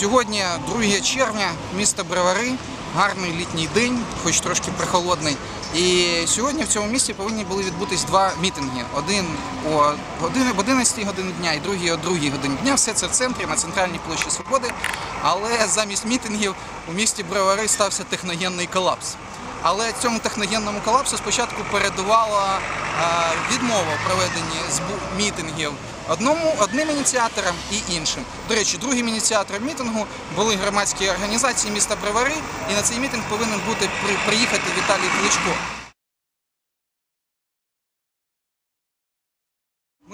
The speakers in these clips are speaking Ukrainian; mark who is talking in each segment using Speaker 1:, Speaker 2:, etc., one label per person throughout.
Speaker 1: 2 червня, місто Бровари, гарний літній день, хоч трошки прохолодний. І сьогодні в цьому місті повинні були відбутись два мітинги. Один о години об 11 годині дня і другий о 2 годині дня. Все це в центрі на центральній площі Свободи. Але замість мітингів у місті Бровари стався техногенний колапс. Але цьому техногенному колапсу спочатку передувала відмова в проведенні мітингів одному одним ініціаторам і іншим. До речі, другим ініціатором мітингу були громадські організації міста Бровари, і на цей мітинг повинен бути при, приїхати Віталій Кличко.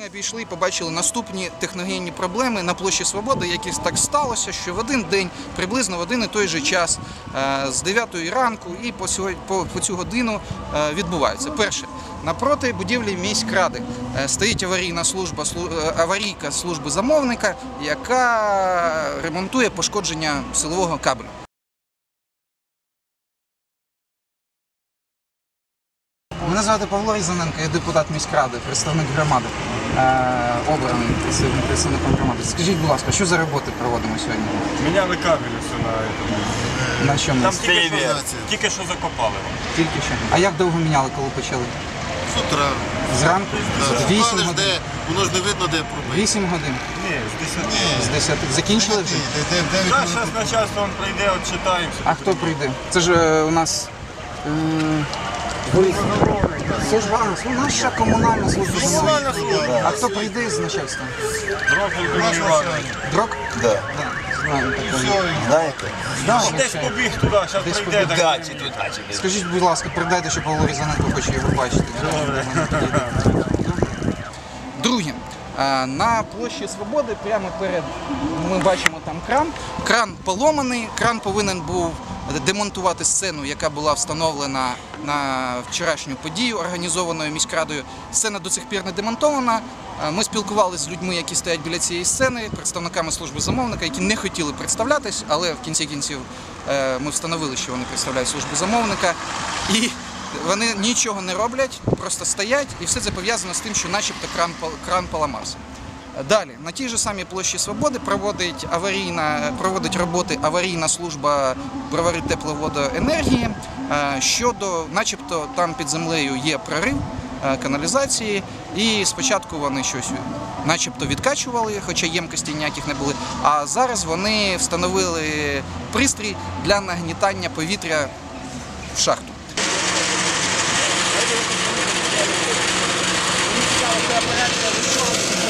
Speaker 1: Ми обійшли і побачили наступні техногенні проблеми на площі Свободи, які так сталося, що в один день, приблизно в один і той же час, е, з 9 ранку і по, цю годину е, відбуваються. Перше, напроти будівлі міськради е, стоїть аварійна служба, слу- аварійка служби замовника, яка ремонтує пошкодження силового кабелю. Мене звати Павло Різаненко, я депутат міськради, представник громади, е, обраний представник- представником громади. Скажіть, будь ласка, що за роботи проводимо сьогодні?
Speaker 2: Меняли кабель все на этом.
Speaker 1: На чому?
Speaker 2: Там тільки що, тільки що закопали.
Speaker 1: Тільки що. А як довго міняли, коли почали?
Speaker 3: З утра.
Speaker 1: Зранку?
Speaker 3: Да.
Speaker 1: 8
Speaker 3: Шукали ж,
Speaker 1: годин.
Speaker 3: де, воно ж не видно, де пробити.
Speaker 1: 8 годин.
Speaker 2: Ні, з 10.
Speaker 1: З 10. Закінчили вже?
Speaker 2: Так, зараз начальство он прийде, отчитаємося.
Speaker 1: А хто прийде? Це ж е, у нас. м, Це ж вам, ну, наша комунальна служба.
Speaker 2: Комунальна служба.
Speaker 1: А хто прийде з начальства?
Speaker 2: Дрог Володимир Іванович.
Speaker 1: Дрок?
Speaker 4: Да.
Speaker 1: Да, знаємо такого.
Speaker 4: Знаєте?
Speaker 1: Да,
Speaker 2: Десь побіг туди, зараз прийде. так.
Speaker 4: Тут дачі.
Speaker 1: Скажіть, будь ласка, передайте, що Павло Різаненко хоче його бачити. Друге. е, На площі Свободи прямо перед ми бачимо там кран. Кран поломаний. Кран повинен був демонтувати сцену, яка була встановлена на вчорашню подію, організованою міськрадою. Сцена до цих пір не демонтована. Е, Ми спілкувалися з людьми, які стоять біля цієї сцени, представниками служби замовника, які не хотіли представлятись, але в кінці кінців е, ми встановили, що вони представляють службу замовника. І вони нічого не роблять, просто стоять, і все це пов'язано з тим, що начебто кран, кран поламався. Далі, на тій же самій площі Свободи проводить аварійна, проводить роботи аварійна служба бровари тепловодоенергії е, щодо, начебто, там під землею є прорив е, каналізації, і спочатку вони щось начебто відкачували, хоча ємкості ніяких не були. А зараз вони встановили пристрій для нагнітання повітря в шахту. І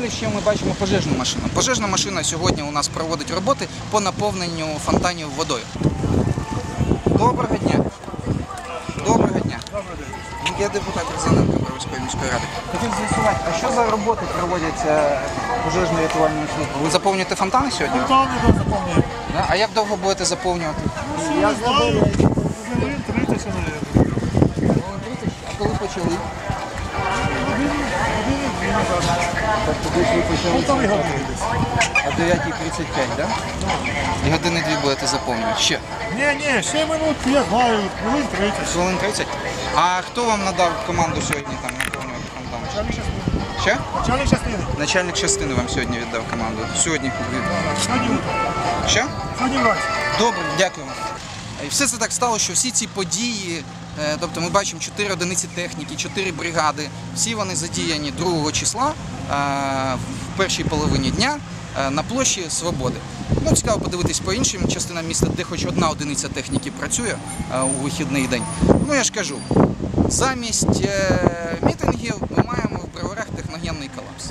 Speaker 1: далі ще ми бачимо пожежну машину. Пожежна машина сьогодні у нас проводить роботи по наповненню фонтанів водою. Доброго дня. Доброго дня. Я депутат Резаненко Боровської міської ради. Хотів з'ясувати, а що за роботи проводяться пожежно рятувальною службою? Ви заповнюєте фонтани сьогодні?
Speaker 5: Фонтани да, заповнюємо.
Speaker 1: Да? А як довго будете заповнювати?
Speaker 5: Я знаю, хвилин 30, наверное.
Speaker 1: А коли почали?
Speaker 5: Години десь.
Speaker 1: О 9.35, так? І години дві будете заповнювати. Ще.
Speaker 5: Ні, ні, ще минут, я знаю, хвилин 30.
Speaker 1: Хвилин 30. А хто вам надав команду сьогодні там наповнювати фонтан?
Speaker 5: Начальник частини.
Speaker 1: Що?
Speaker 5: Начальник частини.
Speaker 1: Начальник частини вам сьогодні віддав команду. Сьогодні. від-
Speaker 5: Сьогодні утром.
Speaker 1: Що?
Speaker 5: Сьогодні вранці.
Speaker 1: Добре, дякуємо. І все це так стало, що всі ці події, тобто ми бачимо 4 одиниці техніки, 4 бригади, всі вони задіяні 2 числа е, в першій половині дня е, на площі Свободи. Ну, цікаво подивитись по іншим частинам міста, де хоч одна одиниця техніки працює е, у вихідний день. Ну я ж кажу, замість е, мітингів ми маємо в броварах техногенний колапс.